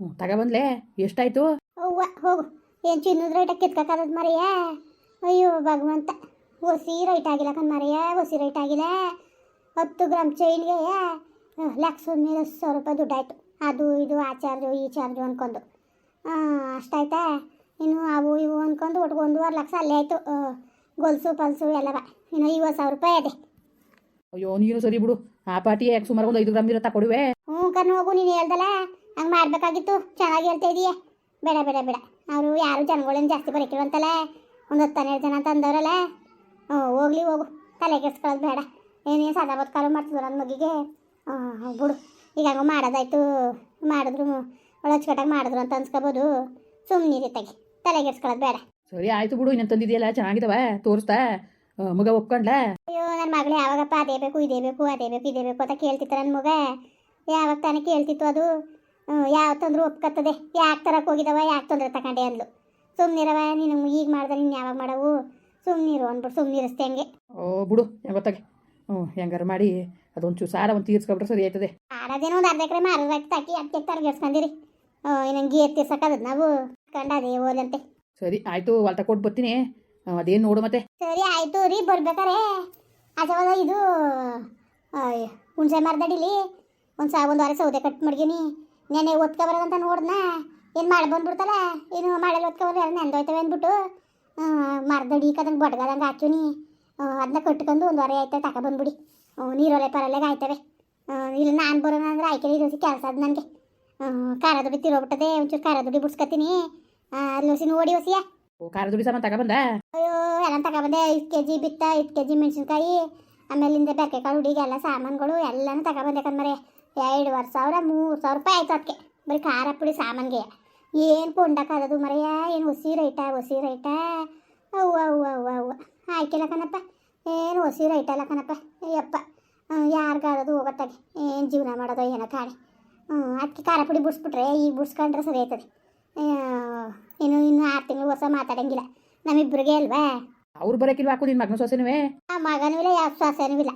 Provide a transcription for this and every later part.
ಹ್ಞೂ ತಗೊಬಂದ್ಲೆ ಎಷ್ಟಾಯ್ತು? ಅವ್ವ ಹೋಗು. ಏನು ಚಿನ್ನದ ರೇಟ ಕಿತ್ಕಾಕದ ಮರೆಯ? ಅಯ್ಯೋ ಭಗವಂತ. ಹೊಸಿ ರೈಟ್ ಆಗಿಲ್ಲ ಕಣ್ ಮರೆಯ ಒಸಿ ರೈಟ್ ಆಗಿಲ್ಲ. ಹತ್ತು ಗ್ರಾಮ್ ಚೈನ್ಗೆ ಲಕ್ಷ ಮೇಲೆ ಸಾವಿರ ರೂಪಾಯಿ ದುಡ್ಡಾಯ್ತು. ಅದು ಇದು ಆ ಚಾರ್ಜು ಈ ಚಾರ್ಜು ಅನ್ಕೊಂಡು. ಅಷ್ಟಾಯ್ತಾ? ಇನ್ನು ಅವು ಇವು ಅನ್ಕೊಂಡು ಒಟ್ಟು ಒಂದೂವರೆ ಲಕ್ಷ ಅಲ್ಲೇ ಆಯಿತು. ಗೊಲ್ಸು ಪಲ್ಸು ಎಲ್ಲವ. ಇನ್ನು ಐವತ್ತು ಸಾವಿರ ರೂಪಾಯಿ ಅದೇ. ಅಯ್ಯೋ ನೀನು ಸರಿ ಬಿಡು. ಆ ಪಾಟಿ ಯಾಕೆ ಸುಮಾರು ಒಂದು ಐದು ಗ್ರಾಮ್ ಇರೋ ತಕೊಡುವೆ ಹ್ಞೂ ಕಣ್ಣು ಹೋಗು ನೀನು ಹೇಳ್ದಲ್ಲ? ಹಂಗೆ ಮಾಡಬೇಕಾಗಿತ್ತು. ಚೆನ್ನಾಗಿ ಹೇಳ್ತಾ ಇದೀಯ. ಬೇಡ ಬೇಡ ಬೇಡ. ಅವರು ಯಾರು ಜನಗಳೇನು ಜಾಸ್ತಿ ಬರೀತೀವಂತಲ್ಲ ಒಂದು ಹತ್ತು ಹನ್ನೆರಡು ಜನ ತಂದವರಲ್ಲ? ಅಂದವ್ರಲ್ಲ ಹ್ಞೂ ಹೋಗ್ಲಿ ಹೋಗು. ತಲೆ ಕೆಡ್ಸ್ಕೊಳ್ಳೋದು ಬೇಡ. ಏನೇನು ಸದಾ ಬದುಕಾಲು ಮಾಡ್ತಿದ್ರು ನನ್ನ ಮಗಿಗೆ? ಹಾಂ ಬಿಡು. ಈಗ ಹಂಗೆ ಮಾಡೋದಾಯ್ತು. ಮಾಡಿದ್ರು ಒಳ್ಳೆ ಅಚ್ಚುಕಟ್ಟಾಗಿ ಮಾಡಿದ್ರು ಅಂತ ಅನ್ಸ್ಕೋಬೋದು. ಸುಮ್ಮನೆ ತೆಗಿ. ತಲೆ ಕೆಡ್ಸ್ಕೊಳ್ಳೋದು ಬೇಡ. ಸರಿ ಆಯ್ತು ಬಿಡು. ಇನ್ನೊಂದು ತಂದಿದೆಯಲ್ಲ? ಚೆನ್ನಾಗಿದವ? ತೋರಿಸ್ತಾ ಮಗ ಒಪ್ಕೊಂಡ್ಲ? ಅಯ್ಯೋ ನನ್ನ ಮಗಳು ಯಾವಾಗಪ್ಪ ಅದೇ ಬೇಕು ಇದೇ ಬೇಕು ಅದೇ ಬೇಕು ಇದೇ ಬೇಕು ಅಂತ ಕೇಳ್ತಿತ್ತು ನನ್ನ ಮಗ. ಯಾವಾಗ ತಾನೇ ಕೇಳ್ತಿತ್ತು ಅದು. ಯಾವ ತಂದ್ರು ಒಪ್ಕತ್ತದೆ. ಯಾಕೆ ತರಕ್ಕೆ ಹೋಗಿದವ ಯಾಕೆ ತೊಂದರೆ ತಗೊಂಡೆ ಅಂದ್ಲು. ಸುಮ್ಮನಿರವ ನೀನು ಈಗ ಮಾಡ್ದೆ ನೀನು ಯಾವಾಗ ಮಾಡವು? ಸುಮ್ಮನಿರು ಅಂದ್ಬಿಟ್ಟು ಸುಮ್ಮನಿರಿಸ್ತೆ ಹಂಗೆ. ಓ ಬಿಡು ಗೊತ್ತಾಗಿ? ಹ್ಞೂ ಹೆಂಗಾರು ಮಾಡಿ ಅದೊಂದು ಚೂರು ಸಾರ ಒಂದು ತೀರ್ಸ್ಕೊಬಿಟ್ರೆ ಸರಿ ಆಯ್ತದೆ. ಆಡೋದೇನೋ ಒಂದು ಅರ್ಧ ಎಕರೆ ಮಾರೋದಾಕಿ ತಾಕಿ ಅದಕ್ಕೆ ತಲೆಗೆಡ್ಸ್ಕೊಂಡಿರಿ ಇನ್ನಂಗೆ ಗೀರ್ ತೀರ್ಸಕ್ಕದ ನಾವು? ಕಂಡದೇ ಓದಂತೆ ಸರಿ ಆಯಿತು ಹೊಲ್ತ ಕೊಟ್ಟು ಬರ್ತೀನಿ. ಅದೇನು ನೋಡು ಮತ್ತೆ. ಸರಿ ಆಯಿತು ರೀ ಬರ್ಬೇಕಾರೆ. ಅಥವಾ ಇದು ಹುಣ್ಸೆ ಮರದಡಿಲಿ. ಒಂದು ಸಾ ಒಂದು ವಾರ ಸೌದೆ ಕಟ್ ಮಡ್ಗಿನಿ. ನೆನೆ ಒತ್ಕೊ ಬರೋದಂತ ನೋಡ್ದ ಏನು ಮಾಡಿ ಬಂದ್ಬಿಡ್ತಲ್ಲ? ಏನು ಮಾಡಲ್ಲ ಒತ್ಕೊ ಬರೋ ನೆಂದೋಯ್ತವೆ ಅಂದ್ಬಿಟ್ಟು? ಮರದಡಿ ಕದಂಗೆ ಬಡ್ಗದಂಗೆ ಹಾಕ್ಯೂನಿ ಅದನ್ನ ಕಟ್ಕೊಂಡು ಒಂದು ವಾರ ಆಯ್ತು ತಕ ಬಂದ್ಬಿಡಿ. ನೀರೊಲೆ ಪರಲೆಗೆ ಆಯ್ತವೆ. ಇಲ್ಲಿ ನಾನು ಬರೋಣ ಅಂದ್ರೆ ಆಯ್ಕೆ ಇರೋಸಿ ಕೆಲಸ ಅದು ನನಗೆ. ಖಾರ ದುಡಿ ತಿರೋಗ್ಬಿಟ್ಟದೆ ಒಂಚೂರು ಖಾರ ದುಡಿ ಬಿಡ್ಸ್ಕೊತೀನಿ ಅಲ್ಲಿ ಹೊಸಿ ನೋಡಿ ಹೊಸಿಯ ಖಾರ ದುಡಿ ಸಾಮಾನು ತಗೊಬಂದ ಅಯ್ಯೋ ಎಲ್ಲ ತಗೊಬಂದೆ ಐದು ಕೆ ಜಿ ಬಿತ್ತ ಐದು ಕೆ ಜಿ ಮೆಣಸಿನ್ಕಾಯಿ ಆಮೇಲಿಂದ ಬೆರ್ಕೆಕಾಳು ಹುಡುಗಿ ಎಲ್ಲ ಸಾಮಾನುಗಳು ಎಲ್ಲನೂ ತಗೊಬಂದೆ ಕಣ್ಮರೆ. ಎರಡುವರೆ ಸಾವಿರ ಮೂರು ಸಾವಿರ ರೂಪಾಯಿ ಆಯ್ತು ಅದಕ್ಕೆ. ಬರೀ ಖಾರ ಪುಡಿ ಸಾಮಾನಿಗೆ. ಏನು ಕೊಂಡಕ್ಕಾಗದು ಮರೆಯ ಏನು ಹೊಸಿ ರೈಟ ಹೊಸಿ ರೈಟ ಅವ್ವ ಅವ್ವ ಅವ್ವ ಅವ್ವ. ಆಯ್ಕೆಲ್ಲ ಕಣಪ್ಪ. ಏನು ಹೊಸಿ ರೈಟ ಅಲ್ಲ ಕಣಪ್ಪ. ಯಪ್ಪ ಯಾರಿಗಾಗೋದು ಹೋಗತ್ತಾಗೆ. ಏನು ಜೀವನ ಮಾಡೋದು ಏನೋ ಕಾಣೆ. ಅದಕ್ಕೆ ಖಾರ ಪುಡಿ ಬಿಡಿಸ್ಬಿಟ್ರೆ ಈಗ ಬಿಡಿಸ್ಕೊಂಡ್ರೆ ಸರಿ ಆಯ್ತದೆ. ಇನ್ನು ಇನ್ನು ಆರು ತಿಂಗಳು ಹೊಸ ಮಾತಾಡಂಗಿಲ್ಲ. ನಮ್ಮಿಬ್ಬರಿಗೆ ಅಲ್ವಾ? ಅವ್ರು ಬರೋಕಿಲ್ವಾ ಹಾಕು ನಿನ್ನ ಮಗನ ಸೊಸೆನೂ ಆ ಮಗನೂ ಇಲ್ಲ ಯಾವ ಸೊಸೆನೂ ಇಲ್ಲ.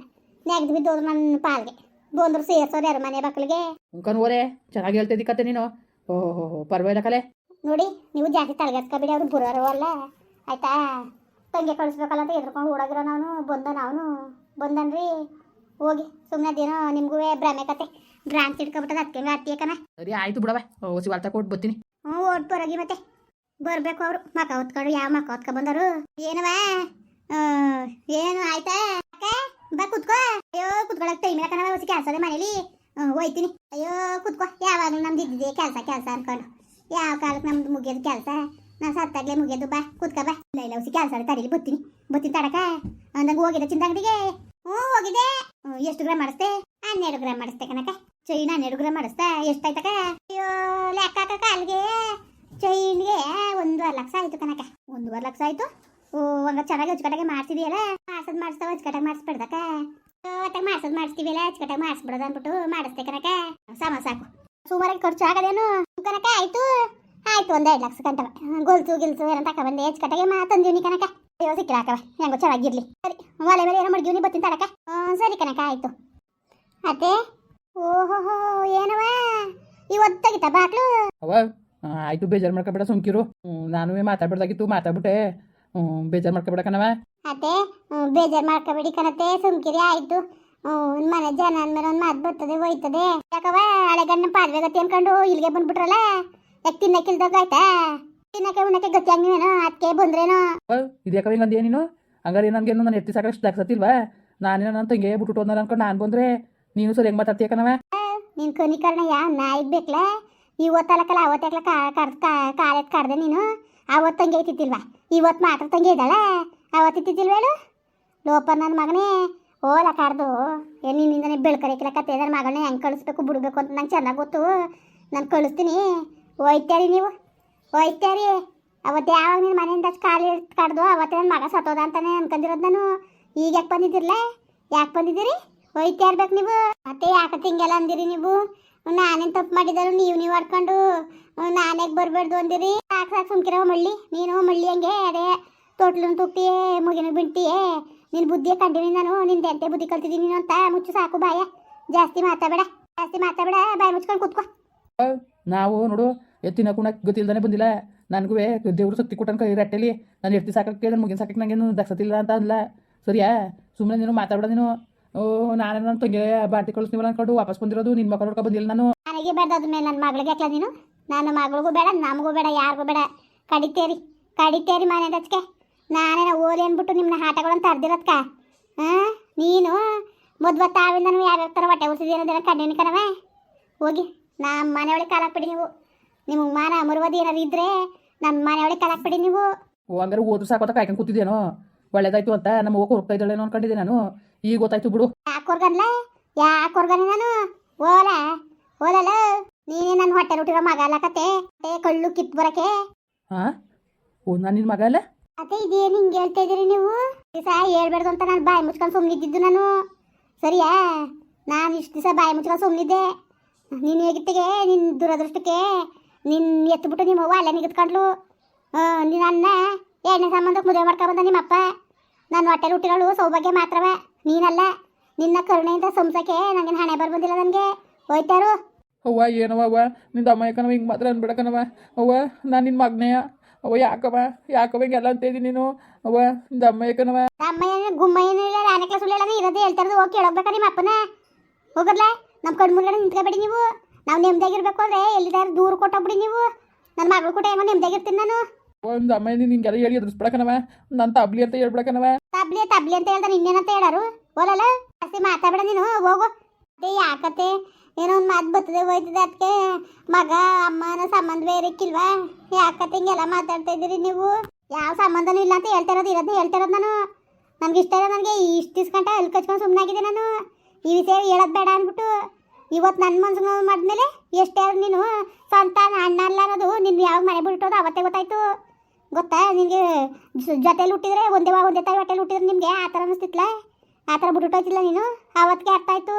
ನೆಗ್ದು ಬಿದ್ದೋದು ನನ್ನ ಪಾಲ್ಗೆ. ಬಂದ್ರು ಸೇರ್ಸೋರು ಯಾರು ಮನೆ ಮಕ್ಕಳಿಗೆ ಓರೆ ಚೆನ್ನಾಗಿ ಹೇಳ್ತಿದ್ದಿ ಕತೆ ನೀನು. ಓಹೋ ಹೋ ಪರವಾಗಿಲ್ಲ ಕಲೆ. ನೋಡಿ ನೀವು ಜಾಸ್ತಿ ತಲೆಗೆಸ್ಕೊಬಿಡಿ ಅವ್ರು ಬುರೋರು ಅಲ್ಲ. ಆಯ್ತಾ? ತಂಗೆ ಕಳಿಸ್ಬೇಕಲ್ಲ ಅಂತ ಎದ್ರುಕೊಂಡು ಓಡೋಗಿರೋ ನಾನು ಬಂದ ನಾನು. ಬಂದನ್ರಿ ಹೋಗಿ. ಸುಮ್ಮನೆ ದಿನ ನಿಮಗೂ ಭ್ರಮೆ ಕತೆ. ಭ್ರಾಂತಿ ಇಟ್ಕೊಬಿಟ್ಟದ ಅದಕ್ಕೆ ಹತ್ತಿ ಕಣ ಸರಿ ಆಯ್ತು ಬಿಡವ ಓಸಿ ಹೊಲ್ತ ಕೊಟ್ಟು ಬರ್ತೀನಿ. ಹ್ಞೂ ಓಟ್ ಬರೋಗಿ ಮತ್ತೆ. ಬರಬೇಕು ಅವರು. ಮಕ ಹೊತ್ಕೊಂಡು ಯಾವ ಮಕ ಹೊತ್ಕೊ ಬಂದರು ಏನವ ಏನು ಆಯ್ತಾ? ಬಾ ಕುತ್ಕೋ. ಅಯ್ಯೋ, ಕುತ್ಕೊಳಕ್ ಟೈಮ್ ಇಲ್ಲ ಕಣ ಕೆಲಸ ಅದೇ ಮನೇಲಿ. ಹೋಯ್ತೀನಿ. ಅಯ್ಯೋ, ಕುತ್ಕೋ. ಯಾವಾಗಲೂ ನಮ್ದು ಇದ್ದಿದೆ ಕೆಲಸ ಕೆಲಸ ಅನ್ಕೊಂಡು. ಯಾವ ಕಾಲಕ್ಕೆ ನಮ್ದು ಮುಗಿಯೋದು ಕೆಲಸ? ನಾನು ಸತ್ತಾಗ್ಲೇ ಮುಗಿಯೋದು. ಬಾ, ಕುತ್ಕ, ಬಾ. ಇಲ್ಲ ಇಲ್ಲ, ಹೊಸ ಕೆಲಸ ತಡೀಲಿ, ಬತ್ತೀನಿ. ಬತ್ತೀನಿ ತಡಕ. ಅಂದಂಗೆ ಹೋಗಿದೆ ಚಿಂದಂಗಡಿಗೆ ಹ್ಞೂ ಹೋಗಿದೆ ಎಷ್ಟು ಗ್ರಾಮ್ ಮಾಡಿಸ್ದೆ? ಹನ್ನೆರಡು ಗ್ರಾಮ್ ಮಾಡಿಸ್ದೆ ಕಣಕ ಚೈನ್ ಹನ್ನೆರಡು ಗ್ರಾಮ್ ಮಾಡಿಸ್ದೆ. ಎಷ್ಟಾಯ್ತಕ ಅಯ್ಯೋ, ಲೆಕ್ಕ ಕಾಲ್ಗೆ ಚೈನ್ಗೆ ಒಂದೂವರೆ ಲಕ್ಷ ಆಯ್ತು ಕನಕ ಒಂದೂವರೆ ಲಕ್ಷ ಆಯ್ತು. ಹಂಗ ಚೆನ್ನಾಗಿ ಅಚ್ಚುಕಟ್ಟಾಗಿ ಮಾಡ್ತಿದೀಯಲ್ಲ ಮಾಡ್ಸದ್ ಮಾಡಿಸ್ತಾವ ಅಚ್ಚುಕಟ್ಟಾಗಿ ಮಾಡಿಸ್ಬಿಡ್ದಕ್ಕ? ಒಟ್ಟಾಗಿ ಮಾಡ್ಸದ್ ಮಾಡಿಸ್ತೀವಿಲ್ಲ ಅಚ್ಚುಕಟ್ಟಾಗಿ ಮಾಡಿಸ್ಬಿಡೋದು ಅಂದ್ಬಿಟ್ಟು ಮಾಡಿಸ್ತೆ ಕನಕ ಸಮ, ಸಾಕು. ಸುಮಾರಾಗಿ ಖರ್ಚು ಆಗದೇನು? ಕನಕ ಆಯ್ತು? ಆಯ್ತು, ಒಂದ್ ಎರಡು ಲಕ್ಷ ಕಂಟವ ಗೊಲ್ಸು, ಗಿಲ್ಸು ಏನಂತ ತಕೊಂಡ್ಬಂದೆ ಅಚ್ಚುಕಟ್ಟಾಗಿ ಮಾತಂದೀವ್ನಿ ಕನಕ ಅಯ್ಯೋ ಸಿಕ್ಕಿರಾಕವ ಹೆಂಗೋ ಚೆನ್ನಾಗಿರ್ಲಿ. ಸರಿ, ಒಲೆ ಮೇಲೆ ಏನೋ ಮಡ್ಗಿವ್ನಿ ಬತ್ತೀನಿ ತಡಕ ಸರಿ ಕನಕ ಆಯ್ತು. ಅತ್ತೆ? ಓಹೋಹೋ ಏನವ ಇವತ್ತು ತೆಗಿತಾ ಬಾಕ್ಲು? ಆಯಿತು, ಬೇಜಾರು ಮಾಡ್ಕೊಬೇಡ ಸುಮ್ಕಿರು. ನಾನು ಮಾತಾಡ್ಬಿಡ್ದಾಗಿತ್ತು ಮಾತಾಡ್ಬಿಟ್ಟೆ. ಬೇಜಾರು ಮಾಡ್ಕೋಬೇಡ ಕಣವ ಅದೇ ಬೇಜಾರ್ ಮಾಡ್ಕೋಬೇಡಿ ಕಣತೆ ಸುಮ್ಕಿರಿ ಆಯ್ತು. ಆಯಿತು ಮನೆ ಜನ ಅಂದ್ಮೇಲೆ ಒಂದು ಮಾತು ಬರ್ತದೆ ಹೋಯ್ತದೆ. ಯಾಕವ ಹಳೆ ಗಂಡ ಪಾದ್ವೆ ಗತಿ ಅನ್ಕೊಂಡು ಇಲ್ಲಿಗೆ ಬಂದ್ಬಿಟ್ರಲ್ಲ? ಯಾಕೆ ತಿನ್ನಕ್ಕಿಲ್ದಾಗ ಆಯ್ತಾ? ತಿನ್ನಕ್ಕೆ ಉಣ್ಣಕ್ಕೆ ಗತಿ ಹಂಗೇನೋ ಅದಕ್ಕೆ ಬಂದ್ರೇನೋ. ಇದ್ಯಾಕವ ಹಿಂಗಂದೇ ನೀನು? ಹಂಗಾರೆ ನನಗೇನು ನಾನು ಎತ್ತಿ ಸಾಕಷ್ಟು ದಾಕ್ಸತ್ತಿಲ್ವಾ ನಾನೇನೋ ನನ್ನ ತಂಗೆ ಬಿಟ್ಟು ಅನ್ಕೊಂಡು ನಾನು ಬಂದ್ರೆ ನೀನು ಸರಿ ಹೆಂಗೆ ಮಾತಾಡ್ತೀಯ ಕಣವ ನಿನ್ ಕನಿಕರಣ ಯಾ ನಾಯಿಗೆ ಬೇಕಲ್ಲ ಇವತ್ತಲ್ಲಕಲ್ಲ ಅವತ್ತಲ್ಲ ಕಾ ಕಾಲೆತ್ ಕಡ್ದೆ ನೀನು. ಅವತ್ತು ತಂಗಿ ಐತಿತ್ತಿಲ್ವಾ ಇವತ್ತು ಮಾತ್ರ ತಂಗಿ ಇದ್ದಾಳ? ಅವತ್ತಿತ್ತಿಲ್ವ ಹೇಳು? ಲೋಪ ನನ್ನ ಮಗನೇ, ಓಲ ಕಾಡ್ದು. ಏ ನಿನ್ನಿಂದನೇ ಬೆಳ್ಕರಿಕಿಲ್ಲ ಕತ್ತೆ ನನ್ನ ಮಗಳನ್ನ ಹೆಂಗೆ ಕಳಿಸ್ಬೇಕು, ಬಿಡ್ಬೇಕು ಅಂತ ನಂಗೆ ಚೆನ್ನಾಗಿ ಗೊತ್ತು. ನಾನು ಕಳಿಸ್ತೀನಿ. ಹೋಯ್ತಾರಿ ನೀವು? ಹೋಯ್ತಾರಿ ಅವತ್ತು ಯಾವಾಗ ನಿನ್ನ ಮನೆಯಿಂದ ಕಾಲು ಕಾಡ್ದು? ಅವತ್ತು ನನ್ನ ಮಗ ಸತ್ತೋದ ಅಂತಾನೆ ಅನ್ಕೊಂಡಿರೋದು ನಾನು. ಈಗ ಯಾಕೆ ಬಂದಿದ್ದಿರಲ್ಲ ಯಾಕೆ ಬಂದಿದ್ದೀರಿ? ಹೋಯ್ತಾ ಇರ್ಬೇಕು ನೀವು. ಮತ್ತೆ ಯಾಕೆ ತಿಂಗೆಲ್ಲ ಅಂದಿರಿ ನೀವು? ನಾನೇನು ತಪ್ಪು ಮಾಡಿದಾರು ನೀವು ನೀವು ಆಡ್ಕೊಂಡು ನಾನೇಗೆ ಬರಬಾರ್ದು ಅಂದಿರಿ? ಸಾಕು ಸಾಕು ಸುಮ್ಕಿರವ ಮಳ್ಳಿ? ನೀನು ಮಳ್ಳಿ ಹಂಗೆ ಅದೇ ತೋಟ್ಲನ್ನು ತುಟ್ಟಿಯೇ ಮುಗಿನ ಬಿಂಟಿಯೇ ನಿನ್ನ ಬುದ್ಧಿಯ ಕಂಡಿನಿ ನಾನು ನಿನ್ ಎಂತೆ ಬುದ್ಧಿ ಕಲ್ತಿದ್ದೀನಿ ನೀನು ಅಂತ ಮುಚ್ಚು ಸಾಕು ಬಾಯ. ಜಾಸ್ತಿ ಮಾತಾಡಬೇಡ ಜಾಸ್ತಿ ಮಾತಾಡಬೇಡ ಬಾಯಿ ಮುಚ್ಕೊಂಡು ಕೂತ್ಕೋ. ನಾವು ನೋಡು ಎತ್ತಿನ ಕುಣಕ್ ಗೊತ್ತಿಲ್ದಾನೆ ಬಂದಿಲ್ಲ. ನನಗೂ ದೇವ್ರು ಸತ್ತಿ ಕೊಟ್ಟನ್ ಕೈ ರಟ್ಟೆಲಿ. ನಾನು ಎತ್ತಿ ಸಾಕಕ್ಕೆ ನನ್ನ ಮುಗಿನ ಸಾಕಕ್ಕೆ ನನಗೇನು ದಕ್ಷತಿಲ್ಲ ಅಂತ ಅಂದ್ಲ. ಸರಿಯಾ? ಸುಮ್ಮನೆ ನೀನು ಮಾತಾಡ ನೀನು. ಓ ನಾನೇ ನನ್ನ ತಂಗಿ ಬಾಟಿ ಕಳಿಸ್ತೀವಲ್ಲ ಅನ್ಕೊಂಡು ವಾಪಸ್ ಬಂದಿರೋದು ನಿನ್ನ ಮಕ್ಕಳು ನೋಡ್ಕೊ ಬಂದಿಲ್ಲ ನಾನು. ನನಗೆ ಬೇಡ ಮೇಲೆ ನನ್ನ ಮಗಳಿಗೆ ಹಾಕ್ಲ ನೀನು? ನನ್ನ ಮಗಳಿಗೂ ಬೇಡ ನಮಗೂ ಬೇಡ ಯಾರಿಗೂ ಬೇಡ. ಕಡಿತೇರಿ ಕಡಿತೇರಿ ಮನೆ ದಚ್ಕೆ ನಾನೇನ ಓಲಿ ಅಂದ್ಬಿಟ್ಟು ನಿಮ್ಮನ್ನ ಆಟಗಳನ್ನು ತರ್ದಿರತ್ಕ ಹಾಂ ನೀನು? ಮದ್ವೆ ತಾವಿಂದ ಯಾವ್ಯಾವ ಥರ ಹೊಟ್ಟೆ ಉಸಿದಿರೋದಿಲ್ಲ ಕಣ್ಣಿನ ಕಣವ ಹೋಗಿ ನಮ್ಮ ಮನೆ ಒಳಗೆ ಕಾಲಾಕ್ಬಿಡಿ ನೀವು. ನಿಮಗೆ ಮಾನ ಮರುವದಿ ಏನಾರು ಇದ್ರೆ ನಮ್ಮ ಮನೆ ಒಳಗೆ ಕಾಲಾಕ್ಬಿಡಿ ನೀವು. ಓ ಹಂಗಾರೆ ಓದ್ರು ಸಾಕೋತ ಕಾಯ್ಕೊಂಡು ಕೂತಿದ್ದೇನೋ ಒಳ್ಳೇದಾಯ್ತು ಅಂತ ನಮ್ಮ ಹೋಗಿ ಹೋಗ್ತಾ ಇದ್ದಾಳೇನೋ ಅನ್ಕೊಂಡಿದ್ದೆ ನಾನು. ಈಗ ಗೊತ್ತಾಯ್ತು ಬಿಡು. ಯಾಕೋರ್ಗನ್ಲ ಯಾಕೋರ್ಗನೆ ನಾನು? ಓಲ? ಓಲಲ್ಲ ನೀನೇ ನನ್ನ ಹೊಟ್ಟೆ ಹುಟ್ಟಿರೋ ಮಗ ಅಲ್ಲಕತ್ತೆ ಹೊಟ್ಟೆ ಕಳ್ಳು ಕಿತ್ ಬರಕ್ಕೆ? ಹಾ ಓ ನಾನು ನಿನ್ನ ಮಗ ಅಲ್ಲ? ಅತ್ತೆ ಇದೇನು ಹಿಂಗೆ ಹೇಳ್ತಾ ಇದೀರಿ ನೀವು? ದಿವಸ ಹೇಳ್ಬಾರ್ದು ಅಂತ ನಾನು ಬಾಯಿ ಮುಚ್ಕೊಂಡು ಸುಮ್ಮನಿದ್ದಿದ್ದು ನಾನು. ಸರಿಯಾ? ನಾನು ಇಷ್ಟು ದಿವಸ ಬಾಯಿ ಮುಚ್ಕೊಂಡು ಸುಮ್ಮನಿದ್ದೆ ನೀನು ಹೇಗಿತ್ತಿಗೆ? ನಿನ್ನ ದುರದೃಷ್ಟಕ್ಕೆ? ನಿನ್ನ ಎತ್ತುಬಿಟ್ಟು ನಿಮ್ಮ ಅವ್ವ ಅಲ್ಲೇ ನಿಗತ್ಕೊಂಡ್ಲು ನೀನು ಅಣ್ಣ ಎರಡನೇ ಸಂಬಂಧಕ್ಕೆ ಮದುವೆ ಮಾಡ್ಕೊಂಬಂದ ನಿಮ್ಮಪ್ಪ. ನನ್ನ ಹೊಟ್ಟೆಲಿ ಹುಟ್ಟಿರೋಳು ಸೌಭಾಗ್ಯ ಮಾತ್ರವೇ. ನೀನಲ್ಲ. ನಿನ್ನ ಕರುಣೆಯಿಂದ ಸಂಸಕ್ಕೆ ನನಗೆ ಹಣೆ ಬರ್ ಬಂದಿಲ್ಲ ನನಗೆ. ಹೋಯ್ತಾರು. ಅವ್ವ ಏನವ ಅವ್ವ? ನಿಂದ ಅಮ್ಮಯ್ಯಕನವ ಯಾಕನವ ಹಿಂಗೆ ಮಾತ್ರ ಅನ್ಬಿಡಕನವ. ಅವ್ವ ನಾನು ನಿನ್ನ ಮಗ್ನೇಯ. ಅವ್ವ ಯಾಕವ ಯಾಕವ ಹಿಂಗೆಲ್ಲ ಅಂತ ನೀನು? ಅವ್ವ ನಿಂದ ಅಮ್ಮಯ್ಯಕನವ ಯಾಕನವ ಅಮ್ಮ ಏನು ಗುಮ್ಮ ಏನು ಇಲ್ಲ ಕ್ಲಾಸ್ ಉಳ್ಳ ಇರೋದೇ ಹೇಳ್ತಾ ಇರೋದು ಹೋಗಿ ಕೇಳೋಗ್ಬೇಕಾ ನಿಮ್ಮ ಅಪ್ಪನ? ಹೋಗಲ್ಲ ನಮ್ಮ ಮುಂದೆ ನಿಂತ್ಕೊಬೇಡಿ ನೀವು. ನಾವು ನೆಮ್ಮದಿಯಾಗಿರ್ಬೇಕು ಅಂದ್ರೆ ಎಲ್ಲಿದಾರು ದೂರ ಕೊಟ್ಟೋಗ್ಬಿಡಿ ನೀವು. ನನ್ನ ಮಗಳು ಕೂಡ ಹೆಂಗೋ ನೆಮ್ಮದಿಯಾಗಿರ್ತೀನಿ ನಾನು. ಒಂದು ಅಮ್ಮ ನೀನು ಹಿಂಗೆಲ್ಲ ಹೇಳಿ ಎದುರಿಸ್ಬಿಡಕನವ? ನನ್ನ ತಬ್ಲಿ ಅಂತ ಹೇಳ್ಬಿಡಕನವ? ತಬ್ಲಿ ತಬ್ಲಿ ಅಂತ ಹೇಳ್ದ ನಿನ್ನೇನಂತ ಹೇಳಾರು? ಓಲಲ್ಲ ಜಾಸ್ತಿ ಮಾತಾಡಬೇಡ ನೀನು ಹೋಗು. ಅದೇ ಯಾಕತ್ತೆ? ಏನೋ ಒಂದು ಮಾತು ಬರ್ತದೆ, ಹೋಯ್ತದೆ ಅದಕ್ಕೆ ಮಗ ಅಮ್ಮನ ಸಂಬಂಧವೇ ಇರಕ್ಕಿಲ್ವಾ? ಯಾಕತ್ತೆ ಹಿಂಗೆಲ್ಲ ಮಾತಾಡ್ತಾ ಇದ್ದೀರಿ ನೀವು? ಯಾವ ಸಂಬಂಧನೂ ಇಲ್ಲ ಅಂತ ಹೇಳ್ತಾ ಇರೋದು ಇರೋದು ಹೇಳ್ತಾ ಇರೋದು ನಾನು. ನನಗೆ ಇಷ್ಟ ಇಲ್ಲ ನನಗೆ, ಇಷ್ಟು ಗಂಟ ಅಲ್ಲಿ ಕಚ್ಕೊಂಡು ಸುಮ್ಮನಾಗಿದೆ ನಾನು. ಈ ವಿಷಯ ಹೇಳೋದು ಬೇಡ ಅಂದ್ಬಿಟ್ಟು ಇವತ್ತು ನನ್ನ ಮನ್ಸು ಮಾಡಿದ್ಮೇಲೆ ಎಷ್ಟೇ ಆದ್ರೂ ನೀನು ಸ್ವಂತ ಅಣ್ಣ ಅಲ್ಲ ಅನ್ನೋದು ನಿನ್ನ ಯಾವ ಮನೆ ಬಿಟ್ಟೋದು ಅವತ್ತೇ ಗೊತ್ತಾಯ್ತು. ಗೊತ್ತಾ? ನಿಮಗೆ ಜೊತೆಲಿ ಹುಟ್ಟಿದ್ರೆ ಒಂದೇ ಒಂದೇ ತಾಯಿ ಹೊಟ್ಟೆಲಿ ಹುಟ್ಟಿದ್ರೆ ನಿಮಗೆ ಆ ಥರ ಅನಿಸ್ತಿತ್ತಲ್ಲ ಆ ಥರ ಬಿಟ್ಟು ನೀನು? ಅವತ್ತಿಗೆ ಅರ್ಥ ಆಯ್ತು.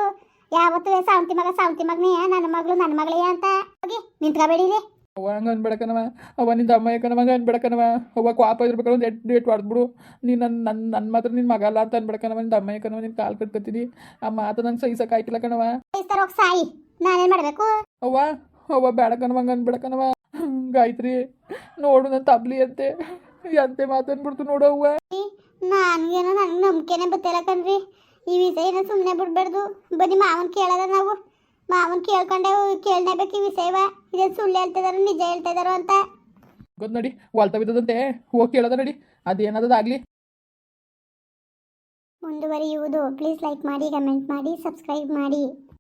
ಯಾವತ್ತು ಸಾವಂತಿ ಮಗ ಸಾವಂತಿ ಮಗನೇ ನನ್ನ ಮಗಳು ನನ್ನ ಮಗಳೇ ಅಂತ. ಹೋಗಿ ನಿಂತ್ಕೋಬೇಡಿ ಇಲ್ಲಿ. ಅವ್ವ ಹಂಗೆ ಅನ್ಬೇಡಕನವ ಅವ್ವ ನಿಂದ ಅಮ್ಮ ಯಾಕನವ ಹಂಗೆ ಅನ್ಬೇಡಕನವ ಅವ್ವ ಕ್ವಾಪ ಇರ್ಬೇಕಲ್ಲ ಒಂದು ಎಟ್ಟು ಡೇಟ್ ಹೊಡೆದ್ಬಿಡು. ನೀನು ನನ್ನ ನನ್ನ ನನ್ನ ಮಾತ್ರ ನಿನ್ನ ಮಗ ಅಲ್ಲ ಅಂತ ಅನ್ಬೇಡಕನವ ನಿಂದ ಅಮ್ಮ ಯಾಕನವ ನಿನ್ನ ಕಾಲು ಕಟ್ಕೊತೀನಿ. ಆ ಮಾತು ನಂಗೆ ಸಹಿಸಕ್ಕಾಯ್ತಿಲ್ಲ ಕಣವ ಬೈಸ್ತಾರ ಹೋಗಿ ಸಾಯಿ ನಾನೇನು ಮಾಡಬೇಕು? ಅವ್ವ ಅವ್ವ ಬೇಡಕನವ ಹಂಗೆ ಅನ್ಬೇಡಕನವ ಗಾಯತ್ರಿ ನೋಡು ನನ್ನ ತಬ್ಲಿ ಅಂತೆ. ಅಂತೆ ಮಾತನ್ಬಿಡ್ತು ನೋಡು ಅವ್ವ. ನನಗೇನೋ ನನಗೆ ನಂಬಿಕೆನೇ ಬತ್ತಿಲ್ಲ ಕಣ್ರಿ. ಈ ವಿಷಯನ ಸುಮ್ಮನೆ ಬಿಡ್ಬಾರ್ದು? ಬನ್ನಿ ಮಾವನ್ ಕೇಳದ ನಾವು. ಮಾವನ್ ಕೇಳ್ಕೊಂಡೆ ಕೇಳಲೇಬೇಕು ಈ ವಿಷಯವ. ಇದೇನು ಸುಳ್ಳು ಹೇಳ್ತಾ ಇದಾರೋ ನಿಜ ಹೇಳ್ತಾ ಇದಾರೋ ಅಂತ. ಗೊತ್ತು ನೋಡಿ ವಾಲ್ತಾ ಬಿದ್ದದಂತೆ. ಹೋಗಿ ಕೇಳೋದ ನಡಿ. ಅದೇನದಾಗಲಿ ಮುಂದುವರಿಯುವುದು. ಪ್ಲೀಸ್ ಲೈಕ್ ಮಾಡಿ ಕಮೆಂಟ್ ಮಾಡಿ ಸಬ್ಸ್ಕ್ರೈಬ್ ಮಾಡಿ.